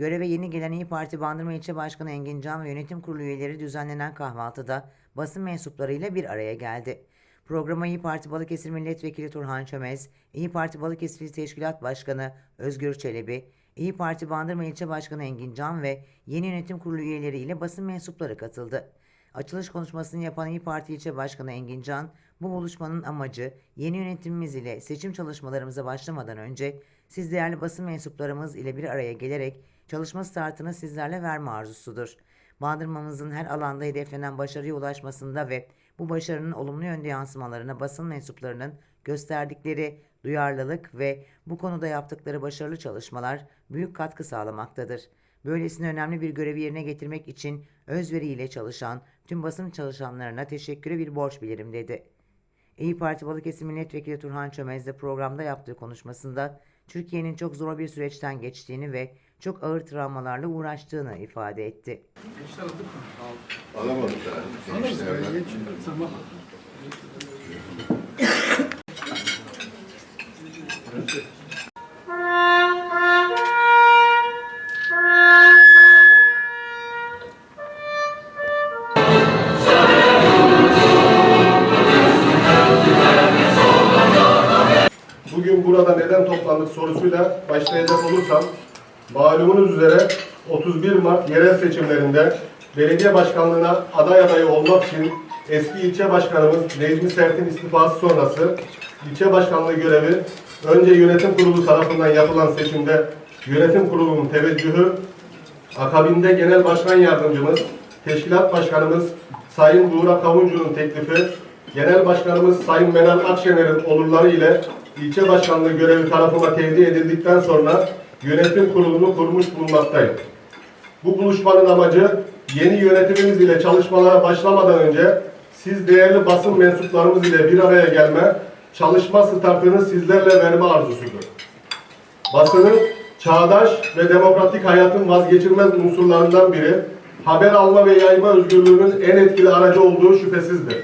Göreve yeni gelen İyi Parti Bandırma İlçe Başkanı Engin Can ve yönetim kurulu üyeleri düzenlenen kahvaltıda basın mensuplarıyla bir araya geldi. Programa İyi Parti Balıkesir Milletvekili Turhan Çömez, İyi Parti Balıkesir İl Teşkilat Başkanı Özgür Çelebi, İyi Parti Bandırma İlçe Başkanı Engin Can ve yeni yönetim kurulu üyeleri ile basın mensupları katıldı. Açılış konuşmasını yapan İyi Parti İlçe Başkanı Engin Can, bu buluşmanın amacı yeni yönetimimiz ile seçim çalışmalarımıza başlamadan önce siz değerli basın mensuplarımız ile bir araya gelerek çalışma startını sizlerle verme arzusudur. Bandırmamızın her alanda hedeflenen başarıya ulaşmasında ve bu başarının olumlu yönde yansımalarına basın mensuplarının gösterdikleri duyarlılık ve bu konuda yaptıkları başarılı çalışmalar büyük katkı sağlamaktadır. Böylesine önemli bir görevi yerine getirmek için özveriyle çalışan tüm basın çalışanlarına teşekkürü bir borç bilirim dedi. İyi Parti Balıkesir Milletvekili Turhan Çömez de programda yaptığı konuşmasında Türkiye'nin çok zor bir süreçten geçtiğini ve çok ağır travmalarla uğraştığını ifade etti. Alamadık. Gençlerden. Bugün burada neden toplandık sorusuyla başlayacak olursam, malumunuz üzere 31 Mart yerel seçimlerinde belediye başkanlığına aday adayı olmak için eski ilçe başkanımız Necmi Sert'in istifası sonrası ilçe başkanlığı görevi önce yönetim kurulu tarafından yapılan seçimde yönetim kurulunun teveccühü, akabinde genel başkan yardımcımız, teşkilat başkanımız Sayın Buğra Kavuncu'nun teklifi, genel başkanımız Sayın Meral Akşener'in olurları ile ilçe başkanlığı görevi tarafıma tevdi edildikten sonra yönetim kurulunu kurmuş bulunmaktayım. Bu buluşmanın amacı yeni yönetimimiz ile çalışmalara başlamadan önce siz değerli basın mensuplarımız ile bir araya gelme, çalışma startını sizlerle verme arzusudur. Basının çağdaş ve demokratik hayatın vazgeçilmez unsurlarından biri, haber alma ve yayma özgürlüğünün en etkili aracı olduğu şüphesizdir.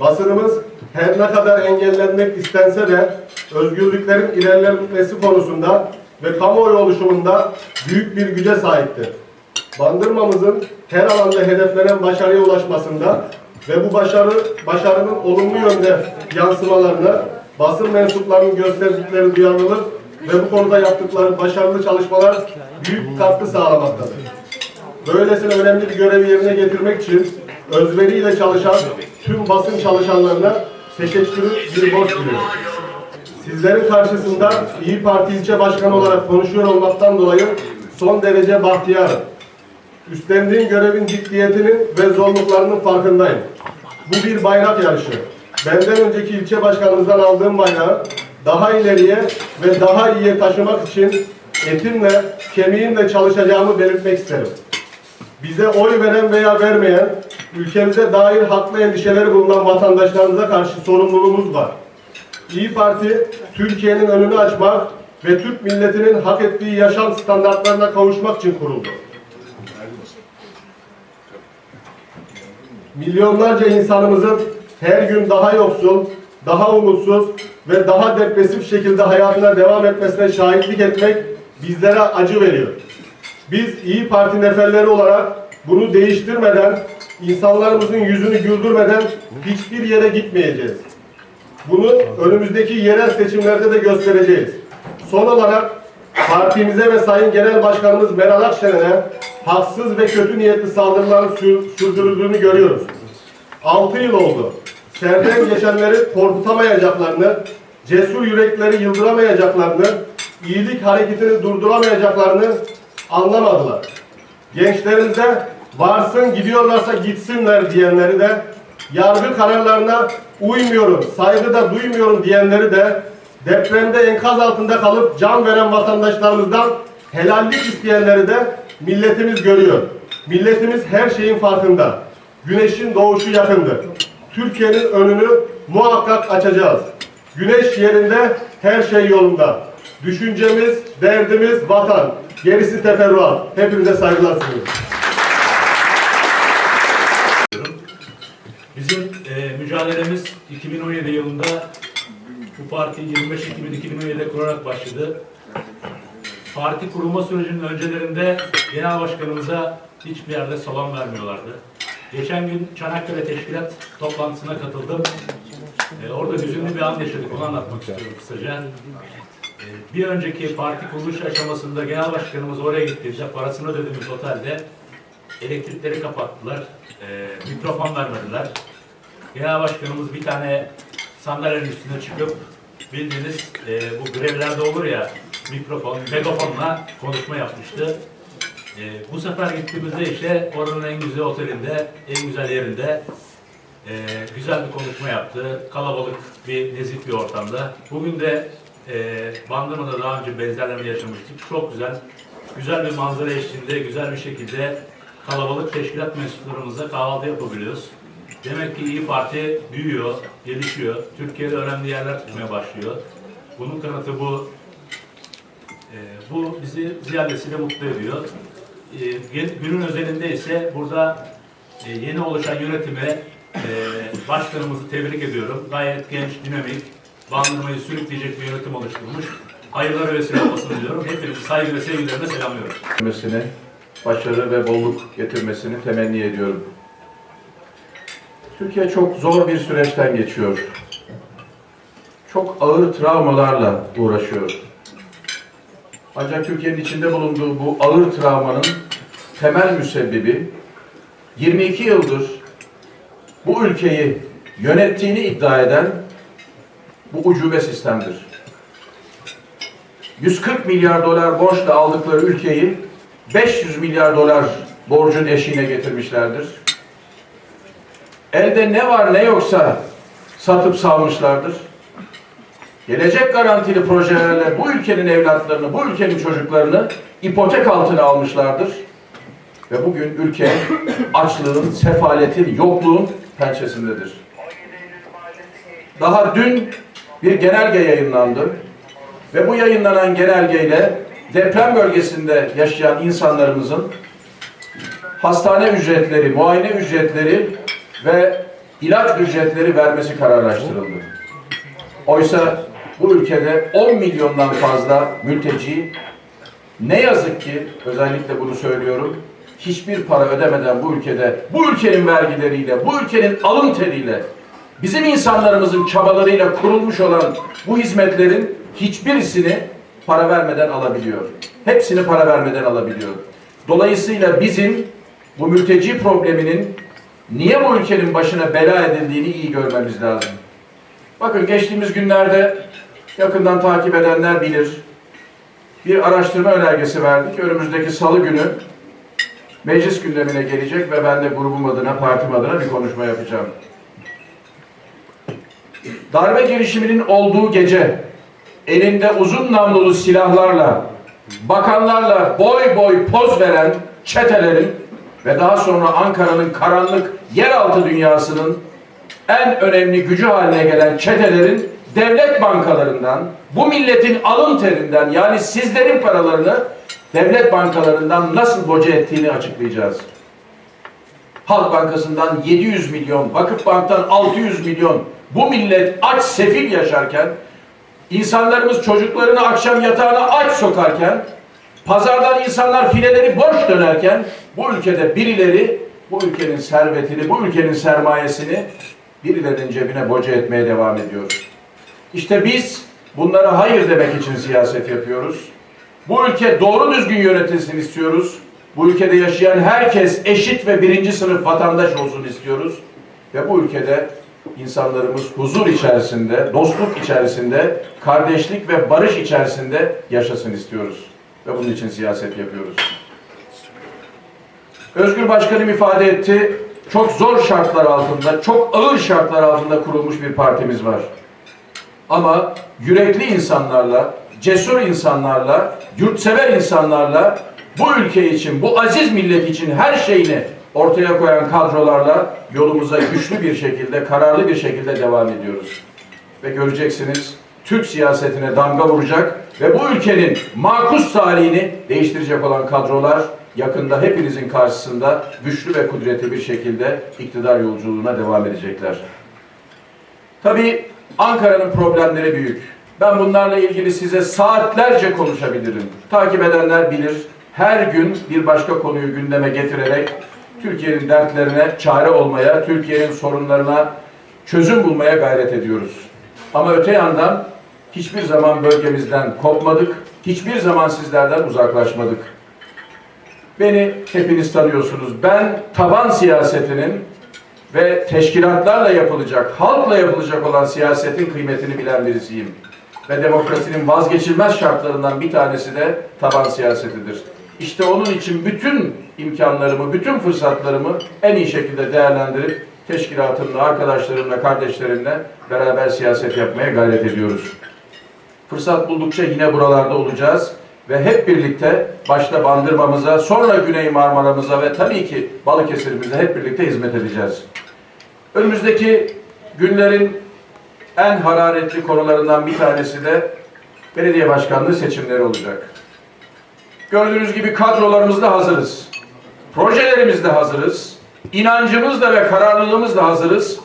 Basınımız her ne kadar engellenmek istense de özgürlüklerin ilerlenmesi konusunda ve kamuoyu oluşumunda büyük bir güce sahiptir. Bandırmamızın her alanda hedeflenen başarıya ulaşmasında ve bu başarı başarının olumlu yönde yansımalarını basın mensuplarının gösterdikleri duyarlılık ve bu konuda yaptıkları başarılı çalışmalar büyük katkı sağlamaktadır. Böylesine önemli bir görevi yerine getirmek için özveriyle çalışan tüm basın çalışanlarına teşekkürü bir borç biliyorum. Sizlerin karşısında İyi Parti ilçe başkanı olarak konuşuyor olmaktan dolayı son derece bahtiyarım. Üstlendiğim görevin ciddiyetinin ve zorluklarının farkındayım. Bu bir bayrak yarışı. Benden önceki ilçe başkanımızdan aldığım bayrağı daha ileriye ve daha iyiye taşımak için etimle, kemiğimle çalışacağımı belirtmek isterim. Bize oy veren veya vermeyen, ülkemize dair haklı endişeleri bulunan vatandaşlarımıza karşı sorumluluğumuz var. İyi Parti, Türkiye'nin önünü açmak ve Türk milletinin hak ettiği yaşam standartlarına kavuşmak için kuruldu. Milyonlarca insanımızın her gün daha yoksul, daha umutsuz ve daha depresif şekilde hayatına devam etmesine şahitlik etmek bizlere acı veriyor. Biz İyi Parti neferleri olarak bunu değiştirmeden, insanlarımızın yüzünü güldürmeden hiçbir yere gitmeyeceğiz. Bunu önümüzdeki yerel seçimlerde de göstereceğiz. Son olarak partimize ve Sayın Genel Başkanımız Meral Akşener'e haksız ve kötü niyetli saldırıların sür- sürdürüldüğünü görüyoruz. 6 yıl oldu. Serden geçenleri korkutamayacaklarını, cesur yürekleri yıldıramayacaklarını, iyilik hareketini durduramayacaklarını anlamadılar. Gençlerimize varsın gidiyorlarsa gitsinler diyenleri de, yargı kararlarına uymuyorum, saygı da duymuyorum diyenleri de, depremde enkaz altında kalıp can veren vatandaşlarımızdan helallik isteyenleri de milletimiz görüyor. Milletimiz her şeyin farkında. Güneşin doğuşu yakındır. Türkiye'nin önünü muhakkak açacağız. Güneş yerinde her şey yolunda. Düşüncemiz, derdimiz vatan. Gerisi teferruat. Hepinize saygılar sunuyorum. Bizim e, mücadelemiz 2017 yılında bu parti 25 Ekim 2017'de kurarak başladı. parti kurulma sürecinin öncelerinde genel başkanımıza hiçbir yerde salon vermiyorlardı. Geçen gün Çanakkale Teşkilat toplantısına katıldım. Ee, orada hüzünlü bir an yaşadık. Onu anlatmak istiyorum kısaca. Ee, bir önceki parti kuruluş aşamasında genel başkanımız oraya gittiğinde parasını ödediğimiz otelde elektrikleri kapattılar. Ee, mikrofon vermediler. Genel başkanımız bir tane sandalyenin üstüne çıkıp bildiğiniz e, bu grevlerde olur ya mikrofon, megafonla konuşma yapmıştı. E, bu sefer gittiğimizde işte oranın en güzel otelinde, en güzel yerinde e, güzel bir konuşma yaptı. Kalabalık bir nezih bir ortamda. Bugün de e, Bandırma'da daha önce benzerlerini yaşamıştık. Çok güzel, güzel bir manzara eşliğinde, güzel bir şekilde kalabalık teşkilat mensuplarımızla kahvaltı yapabiliyoruz. Demek ki İyi Parti büyüyor, gelişiyor. Türkiye'de önemli yerler tutmaya başlıyor. Bunun kanıtı bu. Ee, bu bizi ziyadesiyle mutlu ediyor. Gen- günün özelinde ise burada e, yeni oluşan yönetime e, başkanımızı tebrik ediyorum. Gayet genç, dinamik, bandırmayı sürükleyecek bir yönetim oluşturmuş. Hayırlara vesile olmasını diliyorum. Hepinizi saygı ve sevgilerimle selamlıyorum. başarı ve bolluk getirmesini temenni ediyorum. Türkiye çok zor bir süreçten geçiyor. Çok ağır travmalarla uğraşıyor. Ancak Türkiye'nin içinde bulunduğu bu ağır travmanın temel müsebbibi 22 yıldır bu ülkeyi yönettiğini iddia eden bu ucube sistemdir. 140 milyar dolar borçla aldıkları ülkeyi 500 milyar dolar borcun eşiğine getirmişlerdir. Elde ne var ne yoksa satıp salmışlardır. Gelecek garantili projelerle bu ülkenin evlatlarını, bu ülkenin çocuklarını ipotek altına almışlardır. Ve bugün ülke açlığın, sefaletin, yokluğun pençesindedir. Daha dün bir genelge yayınlandı. Ve bu yayınlanan genelgeyle deprem bölgesinde yaşayan insanlarımızın hastane ücretleri, muayene ücretleri ve ilaç ücretleri vermesi kararlaştırıldı. Oysa bu ülkede 10 milyondan fazla mülteci ne yazık ki özellikle bunu söylüyorum hiçbir para ödemeden bu ülkede bu ülkenin vergileriyle bu ülkenin alın teriyle bizim insanlarımızın çabalarıyla kurulmuş olan bu hizmetlerin hiçbirisini para vermeden alabiliyor. Hepsini para vermeden alabiliyor. Dolayısıyla bizim bu mülteci probleminin niye bu ülkenin başına bela edildiğini iyi görmemiz lazım. Bakın geçtiğimiz günlerde yakından takip edenler bilir. Bir araştırma önergesi verdik. Önümüzdeki salı günü meclis gündemine gelecek ve ben de grubum adına, partim adına bir konuşma yapacağım. Darbe girişiminin olduğu gece elinde uzun namlulu silahlarla, bakanlarla boy boy poz veren çetelerin ve daha sonra Ankara'nın karanlık yeraltı dünyasının en önemli gücü haline gelen çetelerin devlet bankalarından, bu milletin alın terinden yani sizlerin paralarını devlet bankalarından nasıl boca ettiğini açıklayacağız. Halk Bankası'ndan 700 milyon, Vakıf Bank'tan 600 milyon bu millet aç sefil yaşarken insanlarımız çocuklarını akşam yatağına aç sokarken pazardan insanlar fileleri boş dönerken bu ülkede birileri bu ülkenin servetini, bu ülkenin sermayesini birilerinin cebine boca etmeye devam ediyor. İşte biz bunlara hayır demek için siyaset yapıyoruz. Bu ülke doğru düzgün yönetilsin istiyoruz. Bu ülkede yaşayan herkes eşit ve birinci sınıf vatandaş olsun istiyoruz. Ve bu ülkede insanlarımız huzur içerisinde, dostluk içerisinde, kardeşlik ve barış içerisinde yaşasın istiyoruz. Ve bunun için siyaset yapıyoruz. Özgür Başkanım ifade etti. Çok zor şartlar altında, çok ağır şartlar altında kurulmuş bir partimiz var. Ama yürekli insanlarla, cesur insanlarla, yurtsever insanlarla bu ülke için, bu aziz millet için her şeyini ortaya koyan kadrolarla yolumuza güçlü bir şekilde, kararlı bir şekilde devam ediyoruz. Ve göreceksiniz Türk siyasetine damga vuracak ve bu ülkenin makus talihini değiştirecek olan kadrolar yakında hepinizin karşısında güçlü ve kudretli bir şekilde iktidar yolculuğuna devam edecekler. Tabii Ankara'nın problemleri büyük. Ben bunlarla ilgili size saatlerce konuşabilirim. Takip edenler bilir. Her gün bir başka konuyu gündeme getirerek Türkiye'nin dertlerine çare olmaya, Türkiye'nin sorunlarına çözüm bulmaya gayret ediyoruz. Ama öte yandan hiçbir zaman bölgemizden kopmadık, hiçbir zaman sizlerden uzaklaşmadık. Beni hepiniz tanıyorsunuz. Ben taban siyasetinin ve teşkilatlarla yapılacak, halkla yapılacak olan siyasetin kıymetini bilen birisiyim. Ve demokrasinin vazgeçilmez şartlarından bir tanesi de taban siyasetidir. İşte onun için bütün imkanlarımı, bütün fırsatlarımı en iyi şekilde değerlendirip teşkilatımla, arkadaşlarımla, kardeşlerimle beraber siyaset yapmaya gayret ediyoruz. Fırsat buldukça yine buralarda olacağız ve hep birlikte başta Bandırma'mıza, sonra Güney Marmara'mıza ve tabii ki Balıkesir'imize hep birlikte hizmet edeceğiz. Önümüzdeki günlerin en hararetli konularından bir tanesi de belediye başkanlığı seçimleri olacak. Gördüğünüz gibi kadrolarımızda hazırız. Projelerimizde hazırız. İnancımızla ve kararlılığımızla hazırız.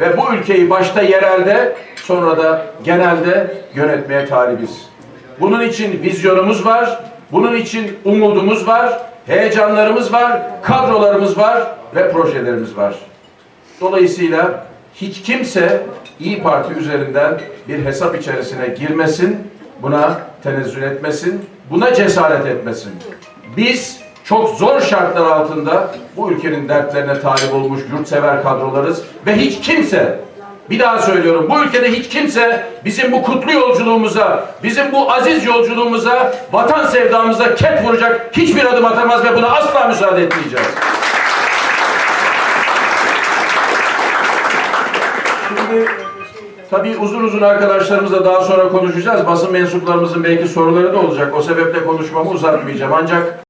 Ve bu ülkeyi başta yerelde sonra da genelde yönetmeye talibiz. Bunun için vizyonumuz var. Bunun için umudumuz var. Heyecanlarımız var. Kadrolarımız var ve projelerimiz var. Dolayısıyla hiç kimse İyi Parti üzerinden bir hesap içerisine girmesin, buna tenezzül etmesin, buna cesaret etmesin. Biz çok zor şartlar altında bu ülkenin dertlerine talip olmuş yurtsever kadrolarız ve hiç kimse bir daha söylüyorum bu ülkede hiç kimse bizim bu kutlu yolculuğumuza, bizim bu aziz yolculuğumuza, vatan sevdamıza ket vuracak hiçbir adım atamaz ve buna asla müsaade etmeyeceğiz. Şimdi tabii uzun uzun arkadaşlarımızla daha sonra konuşacağız. Basın mensuplarımızın belki soruları da olacak. O sebeple konuşmamı uzatmayacağım. Ancak